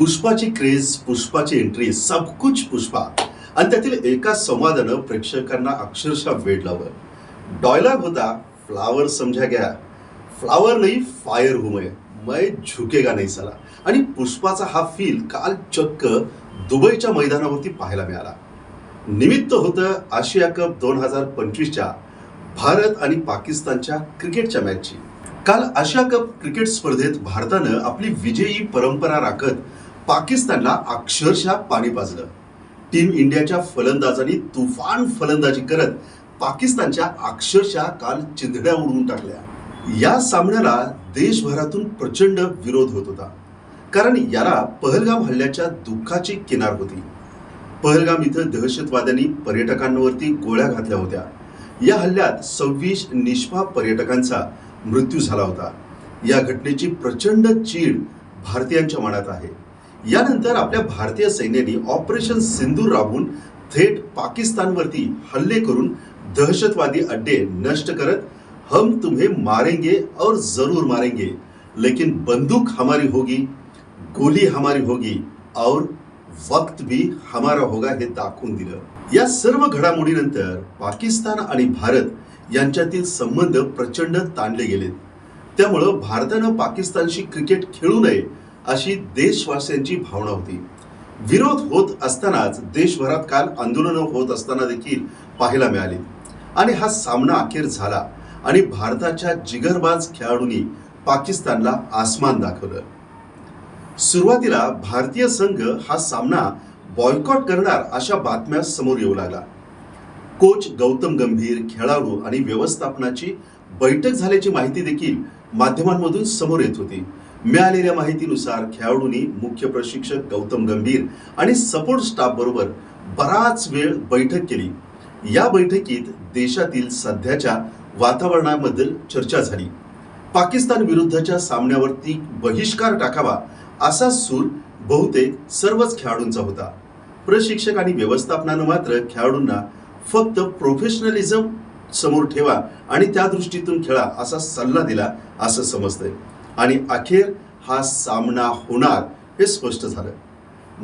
पुष्पाची craze पुष्पाची entry सब कुछ पुष्पा. आणि त्यातील एका संवादानं प्रेक्षकांना अक्षरशः वेड लावलं. डॉयलॉग होता फ्लावर समजा गया फ्लावर नाही फायर हुमय मय झुकेगा नाही साला आणि पुष्पाचा हा फील काल चक्क दुबईच्या मैदानावरती पाहायला मिळाला. निमित्त होतं आशिया कप दोन हजार पंचवीसच्या भारत आणि पाकिस्तानच्या क्रिकेटच्या मॅचची काल आशिया कप क्रिकेट स्पर्धेत भारतानं आपली विजयी परंपरा राखत पाकिस्तानला अक्षरशः पाणी पाजलं. टीम इंडियाच्या फलंदाजांनी तुफान फलंदाजी करत पाकिस्तानच्या अक्षरशः काल चिंधड्या उडवून टाकल्या. या सामन्याला देशभरातून प्रचंड विरोध होत होता. कारण याला पहलगाम हल्ल्याच्या दुःखाची किनार होती. पहलगाम इथं दहशतवाद्यांनी पर्यटकांवरती गोळ्या घातल्या होत्या. या हल्ल्यात सव्वीस निष्पाप पर्यटकांचा मृत्यू झाला होता. या घटनेची प्रचंड चीड भारतीयांच्या मनात आहे. यानंतर आपल्या भारतीय सैन्याने ऑपरेशन सिंदूर राबवून थेट पाकिस्तानवरती हल्ले करून दहशतवादी अड्डे नष्ट करत हम तुम्हें मारेंगे और जरूर मारेंगे. लेकिन बंदूक हमारी होगी गोली हमारी होगी और वक्त भी हमारा होगा हे दाखवून दिलं. या सर्व घडामोडीनंतर पाकिस्तान आणि भारत यांच्यातील संबंध प्रचंड ताणले गेलेत. त्यामुळं भारतानं पाकिस्तानशी क्रिकेट खेळू नये अशी देशवासियांची भावना होती. विरोध होत असतानाच देशभरात काल आंदोलनं होत असताना देखील पाहायला मिळाली. आणि हा सामना अखेर झाला आणि भारताच्या जिगरबाज खेळाडूंनी पाकिस्तानला आसमान दाखवलं. सुरुवातीला भारतीय संघ हा सामना बॉयकॉट करणार अशा बातम्या समोर येऊ लागला. कोच गौतम गंभीर खेळाडू आणि व्यवस्थापनाची बैठक झाल्याची माहिती देखील माध्यमांमधून समोर येत होती. मिळालेल्या माहितीनुसार खेळाडूंनी मुख्य प्रशिक्षक गौतम गंभीर आणि सपोर्ट स्टाफ बरोबर बराच वेळ बैठक केली. या बैठकीत देशातील सध्याच्या वातावरणाबद्दल चर्चा झाली. पाकिस्तान विरुद्धच्या सामन्यावरती बहिष्कार टाकावा असा सूर बहुतेक सर्वच खेळाडूंचा होता. प्रशिक्षक आणि व्यवस्थापनानं मात्र खेळाडूंना फक्त प्रोफेशनलिझम समोर ठेवा आणि त्या दृष्टीतून खेळा असा सल्ला दिला असं समजतंय. आणि अखेर हा सामना होणार हे स्पष्ट झालं.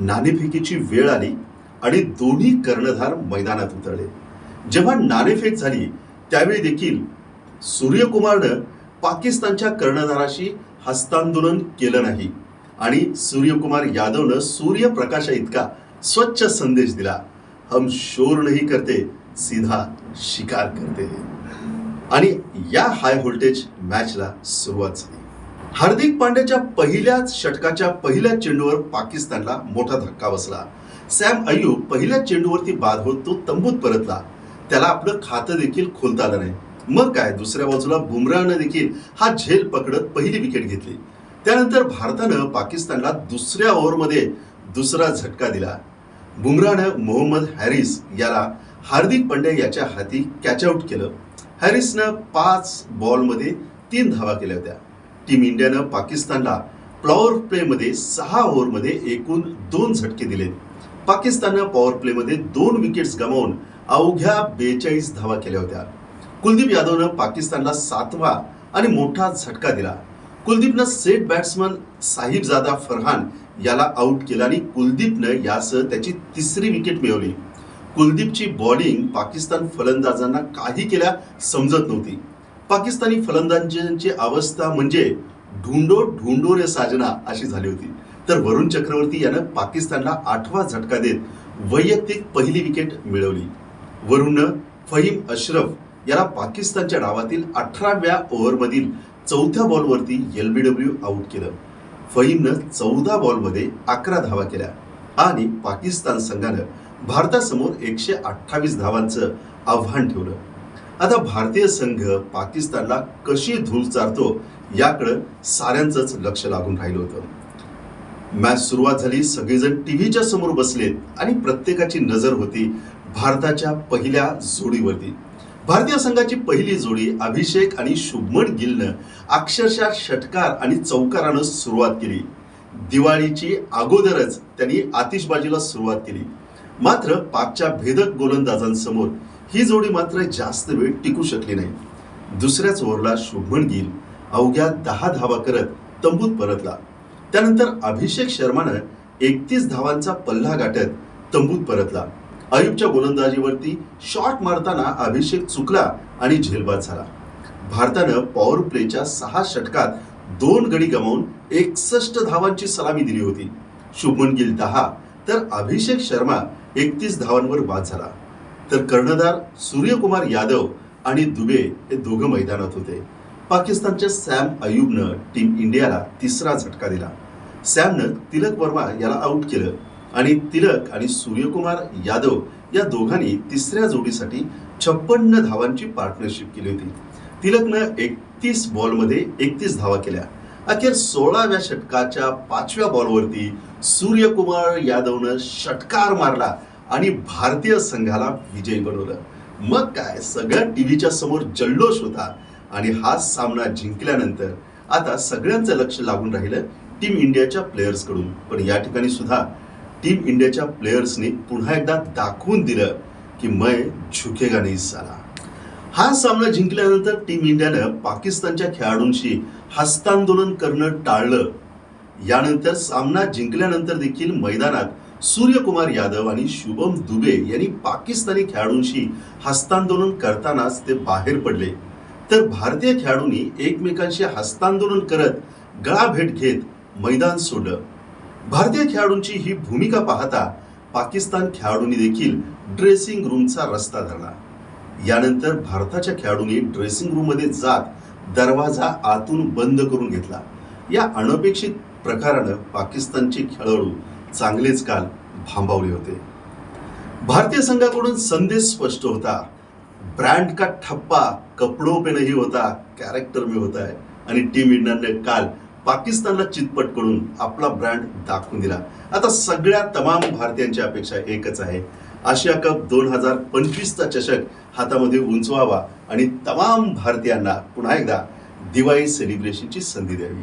नाणेफेकीची वेळ आली आणि दोन्ही कर्णधार मैदानात उतरले. जेव्हा नाणेफेक झाली त्यावेळी देखील सूर्यकुमारनं पाकिस्तानच्या कर्णधाराशी हस्तांदोलन केलं नाही आणि सूर्यकुमार यादवनं सूर्यप्रकाशा इतका स्वच्छ संदेश दिला. हम शोर नाही करते सीधा शिकार करते आणि या हाय व्होल्टेज मॅचला सुरुवात झाली. हार्दिक पांड्याच्या पहिल्याच षटकाच्या पहिल्या चेंडूवर पाकिस्तानला मोठा धक्का बसला. सॅम अय्यूब पहिल्या चेंडूवरती बाद होत तो तंबूत परतला. त्याला आपलं खातं देखील खोलता आलं नाही. मग काय दुसऱ्या बाजूला बुमराहनं देखील हा झेल पकडत पहिली विकेट घेतली. त्यानंतर भारतानं पाकिस्तानला दुसऱ्या ओव्हरमध्ये दुसरा झटका दिला. बुमराहनं मोहम्मद हॅरिस याला हार्दिक पांड्या याच्या हाती कॅच आउट केलं. हॅरिसनं पाच बॉलमध्ये तीन धावा केल्या होत्या. टीम इंडियानं पाकिस्तानला पॉवर प्लेमध्ये सहा ओव्हरमध्ये एकूण दोन झटके दिले पाकिस्ताननं पॉवर प्लेमध्ये दोन विकेट्स गमावून अवघ्या बेचाळीस धावा केल्या होत्या. कुलदीप यादवनं पाकिस्तानला सातवा आणि मोठा झटका दिला. कुलदीपनं सेट बॅट्समन साहिबजादा फरहान याला आउट केला आणि कुलदीपनं यासह त्याची तिसरी विकेट मिळवली. कुलदीपची बॉलिंग पाकिस्तान फलंदाजांना काही केल्या समजत नव्हती. पाकिस्तानी फलंदाजांची अवस्था म्हणजे ढुंडो ढुंडो रे साजना अशी झाली होती. तर वरुण चक्रवर्ती यानं पाकिस्तानला आठवा झटका देत वैयक्तिक पहिली विकेट मिळवली. वरुणनं फहीम अश्रफ याला पाकिस्तानच्या डावातील अठराव्या ओव्हरमधील चौथ्या बॉलवरती एलबीडब्ल्यू आउट केलं. फहीमनं चौदा बॉलमध्ये अकरा धावा केल्या आणि पाकिस्तान संघानं भारतासमोर एकशे अठ्ठावीस धावांचं आव्हान ठेवलं. आता भारतीय संघ पाकिस्तानला कशी धूळ चारतो याकडं साऱ्यांचंच लक्ष लागून राहिलं होतं. मॅच सुरुवात झाली सगळेजण टीव्हीच्या समोर बसलेत आणि प्रत्येकाची नजर होती भारताच्या पहिल्या जोडीवरती. भारतीय संघाची पहिली जोडी अभिषेक आणि शुभमन गिलनं अक्षरशः षटकार आणि चौकारानं सुरुवात केली. दिवाळीची अगोदरच त्यांनी आतिषबाजीला सुरुवात केली. मात्र पाकच्या भेदक गोलंदाजांसमोर ही जोडी मात्र जास्त वेळ टिकू शकली नाही. दुसऱ्याच ओव्हरला शुभमन गिल अवघ्या दहा धावा करत तंबूत परतला. त्यानंतर अभिषेक शर्मानं एकतीस धावांचा पल्ला गाठत तंबूत परतला. अयुबच्या गोलंदाजीवरती शॉट मारताना अभिषेक चुकला आणि झेलबाद झाला. भारतानं पॉवर प्लेच्या सहा षटकात दोन गडी गमावून एकसष्ट धावांची सलामी दिली होती. शुभमन गिल दहा तर अभिषेक शर्मा एकतीस धावांवर बाद झाला. तर कर्णधार सूर्यकुमार यादव आणि दुबे हे दोघं मैदानात होते. पाकिस्तानच्या सॅम अयुबनं टीम इंडियाला तिसरा झटका दिला. सॅमनं तिलक वर्मा याला आऊट केलं आणि तिलक आणि सूर्यकुमार यादव या दोघांनी तिसऱ्या जोडीसाठी छप्पन्न धावांची पार्टनरशिप केली होती. तिलकनं एकतीस बॉलमध्ये एकतीस धावा केल्या. अखेर सोळाव्या षटकाच्या पाचव्या बॉलवरती सूर्यकुमार यादवनं षटकार मारला. आणि भारतीय संघाला विजयी बनवलं. मग काय? सगळ्या टीव्हीच्या समोर जल्लोष होता आणि हा सामना जिंकल्यानंतर आता सगळ्यांचं लक्ष लागून राहिलं टीम इंडियाच्या प्लेयर्सकडून पण या ठिकाणी सुद्धा टीम इंडियाच्या प्लेयर्सने पुन्हा एकदा दाखवून दिलं की मय झुकेगा नाही साला हा सामना जिंकल्यानंतर टीम इंडियानं पाकिस्तानच्या खेळाडूंशी हस्तांदोलन करणं टाळलं. यानंतर सामना जिंकल्यानंतर देखील मैदानात सूर्यकुमार यादव आणि शुभम दुबे यांनी पाकिस्तानी खेळाडूंशी हस्तांदोलन करतानाच ते बाहेर पडले. तर भारतीय खेळाडूंनी एकमेकांशी हस्तांदोलन करत गळा भेट घेत मैदान सोडलं. भारतीय खेळाडूंची ही भूमिका पाहता पाकिस्तान खेळाडूंनी देखील ड्रेसिंग रूमचा रस्ता धरला. यानंतर भारताच्या खेळाडूंनी ड्रेसिंग रूममध्ये जात दरवाजा आतून बंद करून घेतला. या अनपेक्षित प्रकारानं पाकिस्तानचे खेळाडू चांगलेच काल भांबावले होते. भारतीय संघाकडून संदेश स्पष्ट होता ब्रँड का ठप्पा कपडो पे नाही होता कॅरेक्टर में होता है आणि टीम इंडियाने काल पाकिस्तानला चितपट करून आपला ब्रँड दाखवून दिला. आता सगळ्या तमाम भारतीयांची अपेक्षा एकच आहे. आशिया कप दोन हजार पंचवीसचा चषक हातामध्ये उंचवावा आणि तमाम भारतीयांना पुन्हा एकदा दिवाळी सेलिब्रेशनची संधी द्यावी.